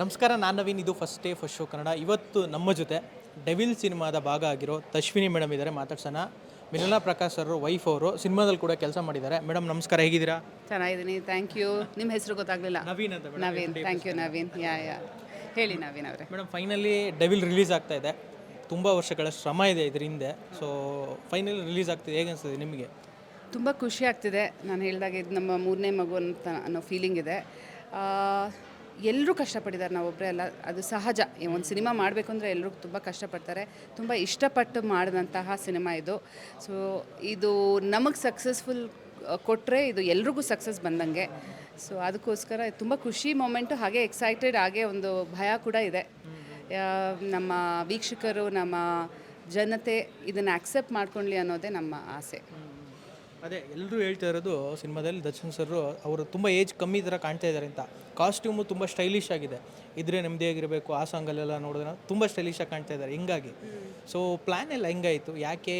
ನಮಸ್ಕಾರ ನಾನು ನವೀನ್. ಇದು first day first show Kannada. ಇವತ್ತು ನಮ್ಮ ಜೊತೆ ಡೆವಿಲ್ ಸಿನಿಮಾದ ಭಾಗ ಆಗಿರೋ ತಶ್ವಿನಿ ಮೇಡಮ್ ಇದ್ದಾರೆ ಮಾತಾಡ್ಸೋಣ. ಮಿಲನಾ ಪ್ರಕಾಶ್ ಅವರು ವೈಫ್ ಅವರು ಸಿನಿಮಾದಲ್ಲಿ ಕೂಡ ಕೆಲಸ ಮಾಡಿದ್ದಾರೆ. ಮೇಡಮ್ ನಮಸ್ಕಾರ ಹೇಗಿದ್ದೀರಾ? ಚೆನ್ನಾಗಿದ್ದೀನಿ ಥ್ಯಾಂಕ್ ಯು ನಿಮ್ಮ ಹೆಸರು ಗೊತ್ತಾಗಲಿಲ್ಲ. ನವೀನ್ ಅಂತ madam Naveen thank you Naveen. Yeah yeah. ಹೇಳಿ ನವೀನ್ ಅವರೇ. ಮೇಡಮ್ ಫೈನಲಿ ಡೆವಿಲ್ ರಿಲೀಸ್ ಆಗ್ತಾ ಇದೆ. ತುಂಬ ವರ್ಷಗಳ ಶ್ರಮ ಇದೆ ಇದ್ರ ಹಿಂದೆ. ಸೊ ಫೈನಲಿ ರಿಲೀಸ್ ಆಗ್ತಿದೆ. ಹೇಗೆ ಅನಿಸ್ತದೆ ನಿಮಗೆ? ತುಂಬ ಖುಷಿ ಆಗ್ತಿದೆ. ನಾನು ಹೇಳಿದಾಗ ಇದು ನಮ್ಮ ಮೂರನೇ ಮಗು ಅಂತ ಅನ್ನೋ ಫೀಲಿಂಗ್ ಇದೆ. ಎಲ್ಲರೂ ಕಷ್ಟಪಟ್ಟಿದ್ದಾರೆ ನಾವೊಬ್ಬರೇ ಅಲ್ಲ, ಅದು ಸಹಜ. ಒಂದು ಸಿನಿಮಾ ಮಾಡಬೇಕು ಅಂದರೆ ಎಲ್ಲರೂ ತುಂಬ ಕಷ್ಟಪಡ್ತಾರೆ. ತುಂಬ ಇಷ್ಟಪಟ್ಟು ಮಾಡಿದಂತಹ ಸಿನಿಮಾ ಇದು. ಸೊ ಇದು ನಮಗೆ ಸಕ್ಸಸ್ಫುಲ್ ಕೊಟ್ಟರೆ ಇದು ಎಲ್ರಿಗೂ ಸಕ್ಸಸ್ ಬಂದಂಗೆ. ಸೊ ಅದಕ್ಕೋಸ್ಕರ ತುಂಬ ಖುಷಿ ಮೊಮೆಂಟು ಹಾಗೆ ಎಕ್ಸೈಟೆಡ್ ಹಾಗೆ ಒಂದು ಭಯ ಕೂಡ ಇದೆ. ನಮ್ಮ ವೀಕ್ಷಕರು, ನಮ್ಮ ಜನತೆ ಇದನ್ನು ಆಕ್ಸೆಪ್ಟ್ ಮಾಡ್ಕೊಳ್ಳಿ ಅನ್ನೋದೇ ನಮ್ಮ ಆಸೆ. ಅದೇ ಎಲ್ಲರೂ ಹೇಳ್ತಾ ಇರೋದು ಸಿನಿಮಾದಲ್ಲಿ ದರ್ಶನ್ ಸರ್ ಅವರು ತುಂಬ ಏಜ್ ಕಮ್ಮಿ ಥರ ಕಾಣ್ತಾ ಇದ್ದಾರೆ ಅಂತ. ಕಾಸ್ಟ್ಯೂಮು ತುಂಬ ಸ್ಟೈಲಿಶ್ ಆಗಿದೆ. ಇದ್ರೆ ನೆಮ್ಮದಿಯಾಗಿರಬೇಕು ಆ ಸಾಂಗಲ್ಲೆಲ್ಲ ನೋಡಿದ್ರೆ ತುಂಬ ಸ್ಟೈಲಿಶ್ ಆಗಿ ಕಾಣ್ತಾ ಇದ್ದಾರೆ, ಹಿಂಗಾಗಿ. ಸೊ ಪ್ಲ್ಯಾನ್ ಎಲ್ಲ ಹೆಂಗಾಯಿತು? ಯಾಕೆ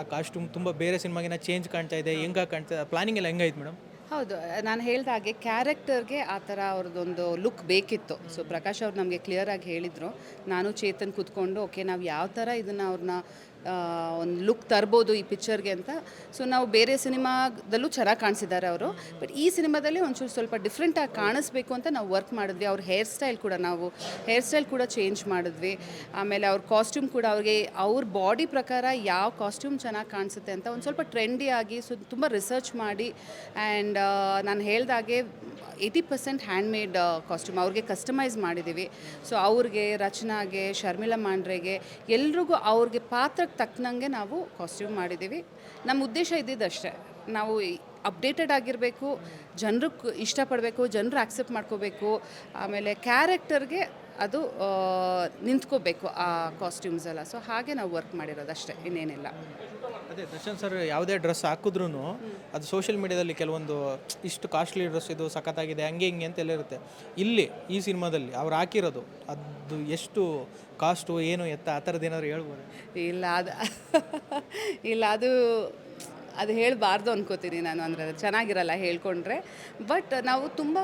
ಆ ಕಾಸ್ಟ್ಯೂಮ್ ತುಂಬ ಬೇರೆ ಸಿನಿಮಾಗಿನ ಚೇಂಜ್ ಕಾಣ್ತಾ ಇದೆ ಹೆಂಗಾಗಿ ಕಾಣ್ತಾ ಇದೆ? ಪ್ಲಾನಿಂಗ್ ಎಲ್ಲ ಹೆಂಗಾಯ್ತು ಮೇಡಮ್? ಹೌದು, ನಾನು ಹೇಳ್ದ ಹಾಗೆ ಕ್ಯಾರೆಕ್ಟರ್ಗೆ ಆ ಥರ ಅವ್ರದ್ದೊಂದು ಲುಕ್ ಬೇಕಿತ್ತು. ಸೊ ಪ್ರಕಾಶ್ ಅವ್ರು ನಮಗೆ ಕ್ಲಿಯರಾಗಿ ಹೇಳಿದರು. ನಾನು ಚೇತನ್ ಕೂತ್ಕೊಂಡು, ಓಕೆ, ನಾವು ಯಾವ ಥರ ಇದನ್ನು ಅವ್ರನ್ನ ಒಂದು ಲುಕ್ ತರ್ಬೋದು ಈ ಪಿಕ್ಚರ್ಗೆ ಅಂತ. ಸೊ ನಾವು ಬೇರೆ ಸಿನಿಮಾದಲ್ಲೂ ಚೆನ್ನಾಗಿ ಕಾಣಿಸಿದ್ದಾರೆ ಅವರು. ಬಟ್ ಈ ಸಿನಿಮಾದಲ್ಲಿ ಒಂಚೂರು ಸ್ವಲ್ಪ ಡಿಫ್ರೆಂಟಾಗಿ ಕಾಣಿಸ್ಬೇಕು ಅಂತ ನಾವು ವರ್ಕ್ ಮಾಡಿದ್ವಿ. ಅವ್ರ ಹೇರ್ ಸ್ಟೈಲ್ ಕೂಡ ನಾವು ಹೇರ್ ಸ್ಟೈಲ್ ಕೂಡ ಚೇಂಜ್ ಮಾಡಿದ್ವಿ. ಆಮೇಲೆ ಅವ್ರ ಕಾಸ್ಟ್ಯೂಮ್ ಕೂಡ ಅವ್ರಿಗೆ, ಅವ್ರ ಬಾಡಿ ಪ್ರಕಾರ ಯಾವ ಕಾಸ್ಟ್ಯೂಮ್ ಚೆನ್ನಾಗಿ ಕಾಣಿಸುತ್ತೆ ಅಂತ ಒಂದು ಸ್ವಲ್ಪ ಟ್ರೆಂಡಿ ಆಗಿ, ಸೊ, ತುಂಬ ರಿಸರ್ಚ್ ಮಾಡಿ ಆ್ಯಂಡ್ ನಾನು ಹೇಳ್ದಾಗೆ ಏಯ್ಟಿ ಪರ್ಸೆಂಟ್ ಹ್ಯಾಂಡ್ಮೇಡ್ ಕಾಸ್ಟ್ಯೂಮ್ ಅವ್ರಿಗೆ ಕಸ್ಟಮೈಸ್ ಮಾಡಿದ್ದೀವಿ ಸೊ ಅವ್ರಿಗೆ, ರಚನಾಗೆ, ಶರ್ಮಿಳಾ ಮಾಂಡ್ರೆಗೆ ಎಲ್ರಿಗೂ ಅವ್ರಿಗೆ ಪಾತ್ರಕ್ಕೆ ತಕ್ಕನಂಗೆ ನಾವು ಕಾಸ್ಟ್ಯೂಮ್ ಮಾಡಿದ್ದೀವಿ. ನಮ್ಮ ಉದ್ದೇಶ ಇದ್ದಿದ್ದಷ್ಟೇ. ನಾವು ಅಪ್ಡೇಟೆಡ್ ಆಗಿರಬೇಕು, ಜನರು ಇಷ್ಟಪಡಬೇಕು, ಜನರು ಆಕ್ಸೆಪ್ಟ್ ಮಾಡ್ಕೋಬೇಕು, ಆಮೇಲೆ ಕ್ಯಾರೆಕ್ಟರ್ಗೆ ಅದು ನಿಂತ್ಕೋಬೇಕು ಆ ಕಾಸ್ಟ್ಯೂಮ್ಸ್ ಎಲ್ಲ. ಸೊ ಹಾಗೆ ನಾವು ವರ್ಕ್ ಮಾಡಿರೋದಷ್ಟೇ, ಇನ್ನೇನಿಲ್ಲ. ಅದೇ ದರ್ಶನ್ ಸರ್ ಯಾವುದೇ ಡ್ರೆಸ್ ಹಾಕಿದ್ರು ಅದು ಸೋಷಿಯಲ್ ಮೀಡಿಯಾದಲ್ಲಿ ಕೆಲವೊಂದು ಇಷ್ಟು ಕಾಸ್ಟ್ಲಿ ಡ್ರೆಸ್ ಇದು ಸಖತ್ತಾಗಿದೆ, ಹಂಗೆ ಹಿಂಗೆ ಅಂತೆಲ್ಲ ಇರುತ್ತೆ. ಇಲ್ಲಿ ಈ ಸಿನಿಮಾದಲ್ಲಿ ಅವ್ರು ಹಾಕಿರೋದು ಅದು ಎಷ್ಟು ಕಾಸ್ಟು ಏನು ಎತ್ತ ಆ ಥರದ್ದು ಏನಾದ್ರು ಹೇಳ್ಬೋದು? ಇಲ್ಲ ಅದು ಇಲ್ಲ ಅದು ಅದು ಹೇಳಬಾರ್ದು ಅನ್ಕೋತೀನಿ ನಾನು, ಅಂದರೆ ಅದು ಚೆನ್ನಾಗಿರಲ್ಲ ಹೇಳ್ಕೊಂಡ್ರೆ. ಬಟ್ ನಾವು ತುಂಬ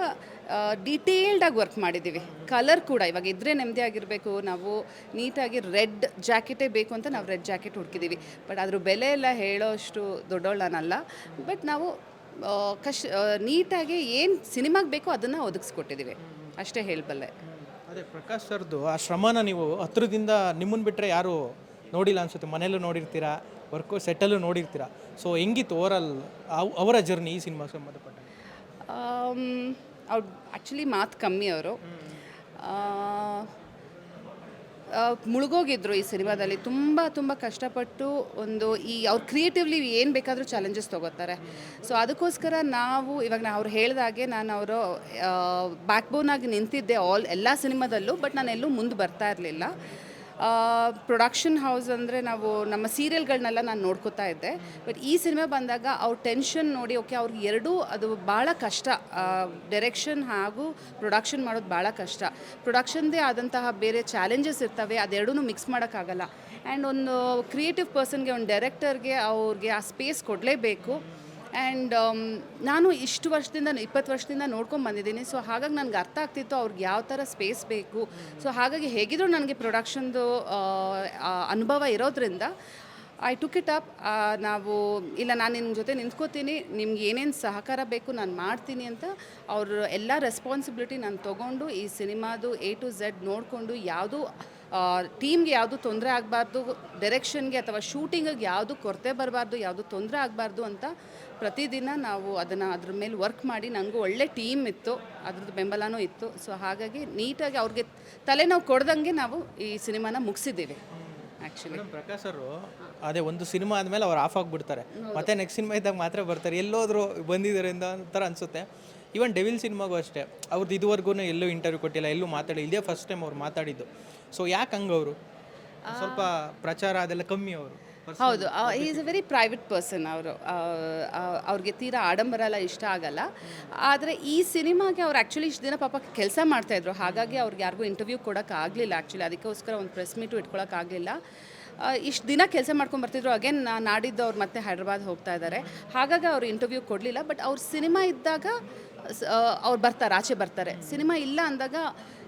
ಡೀಟೇಲ್ಡಾಗಿ ವರ್ಕ್ ಮಾಡಿದ್ದೀವಿ. ಕಲರ್ ಕೂಡ ಇವಾಗ ಇದ್ರೆ ನೆಮ್ಮದಿ ಆಗಿರಬೇಕು, ನಾವು ನೀಟಾಗಿ ರೆಡ್ ಜಾಕೆಟೇ ಬೇಕು ಅಂತ ನಾವು ರೆಡ್ ಜಾಕೆಟ್ ಹುಡ್ಕಿದ್ದೀವಿ ಬಟ್ ಅದ್ರ ಬೆಲೆ ಎಲ್ಲ ಹೇಳೋಷ್ಟು ಅಷ್ಟು ನಾನಲ್ಲ ಬಟ್ ನಾವು ಕಶ್ ನೀಟಾಗಿ ಏನು ಸಿನಿಮಾಗೆ ಬೇಕೋ ಅದನ್ನು ಒದಗಿಸ್ಕೊಟ್ಟಿದ್ದೀವಿ. ಅಷ್ಟೇ ಹೇಳಬಲ್ಲೆ. ಅದೇ ಪ್ರಕಾಶ್ ಸರ್ದು, ಆ ಶ್ರಮನ ನೀವು ಹತ್ರದಿಂದ ನಿಮ್ಮನ್ನು ಬಿಟ್ಟರೆ ಯಾರು ನೋಡಿಲ್ಲ ಅನ್ಸುತ್ತೆ? ಮನೆಯಲ್ಲೂ ನೋಡಿರ್ತೀರಾ? ವರ್ಕು ಸೆಟ್ಟಲ್ಲೂ ನೋಡಿರ್ತೀರ? ಸೊ ಹೆಂಗಿತ್ತು ಓವರಾಲ್ ಅವರ ಜರ್ನಿ ಈ ಸಿನಿಮಾ ಸಂಬಂಧಪಟ್ಟ? ಅವ್ರು ಆ್ಯಕ್ಚುಲಿ ಮಾತು ಕಮ್ಮಿ ಅವರು. ಮುಳುಗೋಗಿದ್ರು ಈ ಸಿನಿಮಾದಲ್ಲಿ. ತುಂಬ ತುಂಬ ಕಷ್ಟಪಟ್ಟು ಒಂದು ಈ ಅವ್ರು ಕ್ರಿಯೇಟಿವ್ಲಿ ಏನು ಬೇಕಾದರೂ ಚಾಲೆಂಜಸ್ ತೊಗೋತಾರೆ. ಸೊ ಅದಕ್ಕೋಸ್ಕರ ನಾವು, ಇವಾಗ ನಾ ಅವ್ರು ಹೇಳಿದಾಗೆ ನಾನು ಅವರು ಬ್ಯಾಕ್ ಬೋನಾಗಿ ನಿಂತಿದ್ದೆ ಆಲ್ ಎಲ್ಲ ಸಿನಿಮಾದಲ್ಲೂ ಬಟ್ ನಾನು ಎಲ್ಲೂ ಮುಂದೆ ಬರ್ತಾ ಇರಲಿಲ್ಲ. ಪ್ರೊಡಕ್ಷನ್ ಹೌಸ್ ಅಂದರೆ ನಾವು ನಮ್ಮ ಸೀರಿಯಲ್ಗಳನ್ನೆಲ್ಲ ನಾನು ನೋಡ್ಕೋತಾ ಇದ್ದೆ. ಬಟ್ ಈ ಸಿನಿಮಾ ಬಂದಾಗ ಅವ್ರ ಟೆನ್ಷನ್ ನೋಡಿ ಓಕೆ ಅವ್ರಿಗೆ ಎರಡೂ ಅದು ಭಾಳ ಕಷ್ಟ. ಡೈರೆಕ್ಷನ್ ಹಾಗೂ ಪ್ರೊಡಕ್ಷನ್ ಮಾಡೋದು ಭಾಳ ಕಷ್ಟ. ಪ್ರೊಡಕ್ಷನ್ದೇ ಆದಂತಹ ಬೇರೆ ಚಾಲೆಂಜಸ್ ಇರ್ತವೆ ಅದೆರಡೂ ಮಿಕ್ಸ್ ಮಾಡೋಕ್ಕಾಗಲ್ಲ. ಆ್ಯಂಡ್ ಒಂದು ಕ್ರಿಯೇಟಿವ್ ಪರ್ಸನ್ಗೆ ಒಂದು ಡೈರೆಕ್ಟರ್ಗೆ ಅವ್ರಿಗೆ ಆ ಸ್ಪೇಸ್ ಕೊಡಲೇಬೇಕು. ಆ್ಯಂಡ್ ನಾನು ಇಷ್ಟು ವರ್ಷದಿಂದ, ಇಪ್ಪತ್ತು ವರ್ಷದಿಂದ ನೋಡ್ಕೊಂಡು ಬಂದಿದ್ದೀನಿ. ಸೊ ಹಾಗಾಗಿ ನನಗೆ ಅರ್ಥ ಆಗ್ತಿತ್ತು ಅವ್ರಿಗೆ ಯಾವ ಥರ ಸ್ಪೇಸ್ ಬೇಕು. ಸೊ ಹಾಗಾಗಿ ಹೇಗಿದ್ರು ನನಗೆ ಪ್ರೊಡಕ್ಷನ್ದು ಅನುಭವ ಇರೋದ್ರಿಂದ ಐ ಟುಕ್ ಇಟ್ ಅಪ್ ನಾವು, ಇಲ್ಲ ನಾನು ನಿಮ್ಮ ಜೊತೆ ನಿಂತ್ಕೋತೀನಿ. ನಿಮ್ಗೆ ಏನೇನು ಸಹಕಾರ ಬೇಕು ನಾನು ಮಾಡ್ತೀನಿ ಅಂತ ಅವರು ಎಲ್ಲ ರೆಸ್ಪಾನ್ಸಿಬಿಲಿಟಿ ನಾನು ತೊಗೊಂಡು ಈ ಸಿನಿಮಾದು ಎ ಟು ಝೆಡ್ ನೋಡಿಕೊಂಡು ಯಾವುದೂ ಟೀಮ್ಗೆ ಯಾವುದು ತೊಂದರೆ ಆಗಬಾರ್ದು ಡೈರೆಕ್ಷನ್ಗೆ ಅಥವಾ ಶೂಟಿಂಗಿಗೆ ಯಾವುದು ಕೊರತೆ ಬರಬಾರ್ದು ಯಾವುದು ತೊಂದರೆ ಆಗಬಾರ್ದು ಅಂತ ಪ್ರತಿದಿನ ನಾವು ಅದನ್ನು ಅದ್ರ ಮೇಲೆ ವರ್ಕ್ ಮಾಡಿ ನನಗೂ ಒಳ್ಳೆ ಟೀಮ್ ಇತ್ತು ಅದ್ರದ್ದು ಬೆಂಬಲನೂ ಇತ್ತು. ಸೊ ಹಾಗಾಗಿ ನೀಟಾಗಿ ಅವ್ರಿಗೆ ತಲೆನೋವು ಕೊಡ್ದಂಗೆ ನಾವು ಈ ಸಿನಿಮಾನ ಮುಗಿಸಿದ್ದೀವಿ ಆ್ಯಕ್ಚುಲಿ ಪ್ರಕಾಶ್ ಅವರು ಅದೇ ಒಂದು ಸಿನಿಮಾ ಆದಮೇಲೆ ಅವ್ರು ಆಫ್ ಆಗಿಬಿಡ್ತಾರೆ. ಮತ್ತೆ ನೆಕ್ಸ್ಟ್ ಸಿನಿಮಾ ಇದ್ದಾಗ ಮಾತ್ರ ಬರ್ತಾರೆ. ಎಲ್ಲೋದ್ರು ಬಂದಿದ್ದಾರೆ ಒಂಥರ ಥರ ಅನಿಸುತ್ತೆ. ಈವನ್ ಡೆವಿಲ್ ಸಿನಿಮಾಗೂ ಅಷ್ಟೇ. ಅವ್ರದ್ದು ಇದುವರೆಗೂ ಎಲ್ಲೂ ಇಂಟರ್ವ್ಯೂ ಕೊಟ್ಟಿಲ್ಲ ಎಲ್ಲೂ ಮಾತಾಡಿ ಇದೇ ಫಸ್ಟ್ ಟೈಮ್ ಅವ್ರು ಮಾತಾಡಿದ್ದು. ಸೊ ಯಾಕೆ ಹಂಗೆ ಅವರು ಸ್ವಲ್ಪ ಪ್ರಚಾರ ಅದೆಲ್ಲ ಕಮ್ಮಿ ಅವರು ಹೌದು. Is a very private person ಅವರು. ಅವ್ರಿಗೆ ತೀರಾ ಆಡಂಬರ ಎಲ್ಲ ಇಷ್ಟ ಆಗಲ್ಲ. ಆದರೆ ಈ ಸಿನಿಮಾಗೆ ಅವ್ರು ಆ್ಯಕ್ಚುಲಿ ಇಷ್ಟು ದಿನ ಪಾಪ ಕೆಲಸ ಮಾಡ್ತಾಯಿದ್ರು ಹಾಗಾಗಿ ಅವ್ರಿಗೆ ಯಾರಿಗೂ ಇಂಟರ್ವ್ಯೂ ಕೊಡೋಕ್ಕಾಗಲಿಲ್ಲ ಆ್ಯಕ್ಚುಲಿ ಅದಕ್ಕೋಸ್ಕರ ಒಂದು ಪ್ರೆಸ್ ಮೀಟು ಇಟ್ಕೊಳಕ್ಕಾಗಲಿಲ್ಲ ಇಷ್ಟು ದಿನ ಕೆಲಸ ಮಾಡ್ಕೊಂಡು ಬರ್ತಿದ್ರು. ಅಗೇನ್ ನಾಡಿದ್ದು ಅವ್ರು ಮತ್ತೆ ಹೈದ್ರಾಬಾದ್ ಹೋಗ್ತಾ ಇದ್ದಾರೆ ಹಾಗಾಗಿ ಅವ್ರು ಇಂಟರ್ವ್ಯೂ ಕೊಡಲಿಲ್ಲ. ಬಟ್ ಅವ್ರ ಸಿನಿಮಾ ಇದ್ದಾಗ ಅವ್ರು ಬರ್ತಾರೆ, ಆಚೆ ಬರ್ತಾರೆ. ಸಿನಿಮಾ ಇಲ್ಲ ಅಂದಾಗ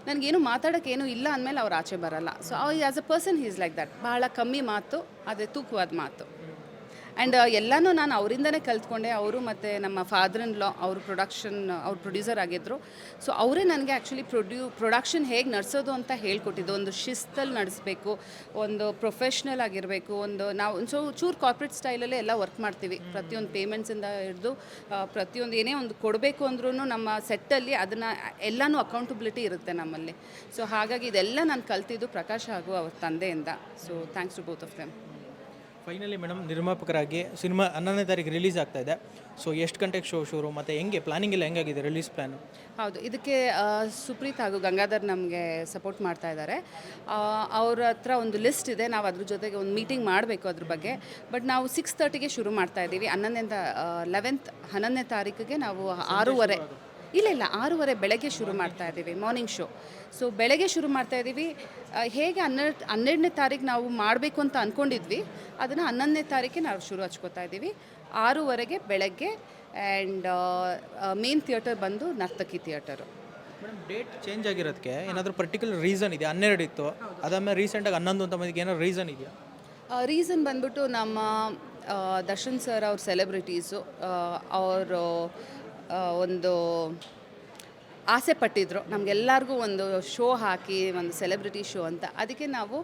ನನಗೇನು ಮಾತಾಡೋಕ್ಕೇನು ಇಲ್ಲ ಅಂದಮೇಲೆ ಅವ್ರು ಆಚೆ ಬರಲ್ಲ. So as a person is like that ಭಾಳ ಕಮ್ಮಿ ಮಾತು ಅದೇ ತೂಕವಾದ ಮಾತು. ಆ್ಯಂಡ್ ಎಲ್ಲನೂ ನಾನು ಅವರಿಂದನೇ ಕಲ್ತ್ಕೊಂಡೆ. ಅವರು ಮತ್ತು ನಮ್ಮ ಫಾದರ್ ಇನ್ ಲಾ ಅವರು ಪ್ರೊಡಕ್ಷನ್ ಅವ್ರ ಪ್ರೊಡ್ಯೂಸರ್ ಆಗಿದ್ದರು ಸೊ ಅವರೇ ನನಗೆ ಆ್ಯಕ್ಚುಲಿ ಪ್ರೊಡ್ಯೂ ಪ್ರೊಡಕ್ಷನ್ ಹೇಗೆ ನಡೆಸೋದು ಅಂತ ಹೇಳ್ಕೊಟ್ಟಿದ್ದು. ಒಂದು ಶಿಸ್ತಲ್ಲಿ ನಡೆಸಬೇಕು ಒಂದು ಪ್ರೊಫೆಷ್ನಲ್ ಆಗಿರಬೇಕು ಒಂದು ನಾವು ಒಂದು ಸೊ ಚೂರು ಕಾರ್ಪೊರೇಟ್ ಸ್ಟೈಲಲ್ಲೇ ಎಲ್ಲ ವರ್ಕ್ ಮಾಡ್ತೀವಿ. ಪ್ರತಿಯೊಂದು ಪೇಮೆಂಟ್ಸಿಂದ ಹಿಡಿದು ಪ್ರತಿಯೊಂದು ಏನೇ ಒಂದು ಕೊಡಬೇಕು ಅಂದ್ರೂ ನಮ್ಮ ಸೆಟ್ಟಲ್ಲಿ ಅದನ್ನು ಎಲ್ಲನೂ ಅಕೌಂಟಬಿಲಿಟಿ ಇರುತ್ತೆ ನಮ್ಮಲ್ಲಿ. ಸೊ ಹಾಗಾಗಿ ಇದೆಲ್ಲ ನಾನು ಕಲ್ತಿದ್ದು ಪ್ರಕಾಶ್ ಹಾಗೂ ಅವ್ರ ತಂದೆಯಿಂದ. So thanks to both of them finally madam ನಿರ್ಮಾಪಕರಾಗಿ cinema ಹನ್ನೊಂದನೇ ತಾರೀಕು ರಿಲೀಸ್ ಆಗ್ತಾ ಇದೆ. ಸೊ ಎಷ್ಟು ಗಂಟೆಗೆ ಶೋ ಶುರು ಮತ್ತು ಹೆಂಗೆ? ಪ್ಲಾನಿಂಗ್ ಎಲ್ಲ ಹೆಂಗಾಗಿದೆ? ರಿಲೀಸ್ ಪ್ಲ್ಯಾನು ಹೌದು ಇದಕ್ಕೆ ಆ, ಸುಪ್ರೀತ್ ಹಾಗೂ ಗಂಗಾಧರ್ ನಮಗೆ ಸಪೋರ್ಟ್ ಮಾಡ್ತಾ ಇದ್ದಾರೆ. ಅವ್ರ ಹತ್ರ ಒಂದು ಲಿಸ್ಟ್ ಇದೆ. ನಾವು ಅದ್ರ ಜೊತೆಗೆ ಒಂದು ಮೀಟಿಂಗ್ ಮಾಡಬೇಕು ಅದ್ರ ಬಗ್ಗೆ. ಬಟ್ ನಾವು ಸಿಕ್ಸ್ ತರ್ಟಿಗೆ ಶುರು ಮಾಡ್ತಾ ಇದ್ದೀವಿ. ಹನ್ನೊಂದನೇ ಲೆವೆಂತ್ ಹನ್ನೊಂದನೇ ತಾರೀಕಿಗೆ ನಾವು ಆರೂವರೆ ಇಲ್ಲ ಇಲ್ಲ ಆರೂವರೆ ಬೆಳಗ್ಗೆ ಶುರು ಮಾಡ್ತಾ ಇದ್ದೀವಿ ಮಾರ್ನಿಂಗ್ ಶೋ ಸೊ ಬೆಳಗ್ಗೆ ಶುರು ಮಾಡ್ತಾ ಇದ್ದೀವಿ. ಹೇಗೆ ಹನ್ನೆರಡು ಹನ್ನೆರಡನೇ ತಾರೀಕು ನಾವು ಮಾಡಬೇಕು ಅಂತ ಅಂದ್ಕೊಂಡಿದ್ವಿ ಅದನ್ನು ಹನ್ನೊಂದನೇ ತಾರೀಕಿಗೆ ನಾವು ಶುರು ಹಚ್ಕೋತಾ ಇದ್ದೀವಿ. ಆರೂವರೆಗೆ ಬೆಳಗ್ಗೆ ಆ್ಯಂಡ್ ಮೇನ್ ಥಿಯೇಟರ್ ಬಂದು Nartaki theatre madam date change ಆಗಿರೋದಕ್ಕೆ ಏನಾದರೂ ಪರ್ಟಿಕ್ಯುಲರ್ ರೀಸನ್ ಇದೆ ಹನ್ನೆರಡು ಇತ್ತು. ಅದಾದ್ಮೇಲೆ ರೀಸೆಂಟಾಗಿ ಹನ್ನೊಂದು ಅಂತ ಬಂದಿಗೆ ಏನಾದ್ರು ರೀಸನ್ ಇದೆಯಾ? ರೀಸನ್ ಬಂದ್ಬಿಟ್ಟು ನಮ್ಮ ದರ್ಶನ್ ಸರ್ ಅವ್ರ ಸೆಲೆಬ್ರಿಟೀಸು ಅವರು ಒಂದು ಆಸೆ ಪಟ್ಟಿದ್ರು. ನಮಗೆಲ್ಲರಿಗೂ ಒಂದು ಶೋ ಹಾಕಿ ಒಂದು ಸೆಲೆಬ್ರಿಟಿ ಶೋ ಅಂತ. ಅದಕ್ಕೆ ನಾವು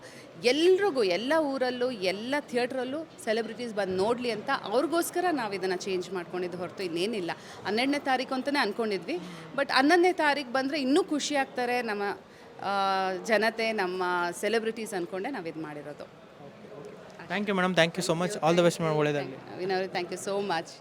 ಎಲ್ರಿಗೂ ಎಲ್ಲ ಊರಲ್ಲೂ ಎಲ್ಲ ಥಿಯೇಟ್ರಲ್ಲೂ ಸೆಲೆಬ್ರಿಟೀಸ್ ಬಂದು ನೋಡಲಿ ಅಂತ ಅವ್ರಿಗೋಸ್ಕರ ನಾವು ಇದನ್ನು ಚೇಂಜ್ ಮಾಡ್ಕೊಂಡಿದ್ದು ಹೊರತು ಇನ್ನೇನಿಲ್ಲ. ಹನ್ನೆರಡನೇ ತಾರೀಕು ಅಂತಲೇ ಅಂದ್ಕೊಂಡಿದ್ವಿ ಬಟ್ ಹನ್ನೊಂದನೇ ತಾರೀಕು ಬಂದರೆ ಇನ್ನೂ ಖುಷಿ ಆಗ್ತಾರೆ ನಮ್ಮ ಜನತೆ ನಮ್ಮ ಸೆಲೆಬ್ರಿಟೀಸ್ ಅಂದ್ಕೊಂಡೆ ನಾವು ಇದು ಮಾಡಿರೋದು. Thank you madam thank you so much all the best madam ಒಳ್ಳೆಯದಾಗಲಿ ವಿನವ್ರಿ ಥ್ಯಾಂಕ್ ಯು ಸೋ ಮಚ್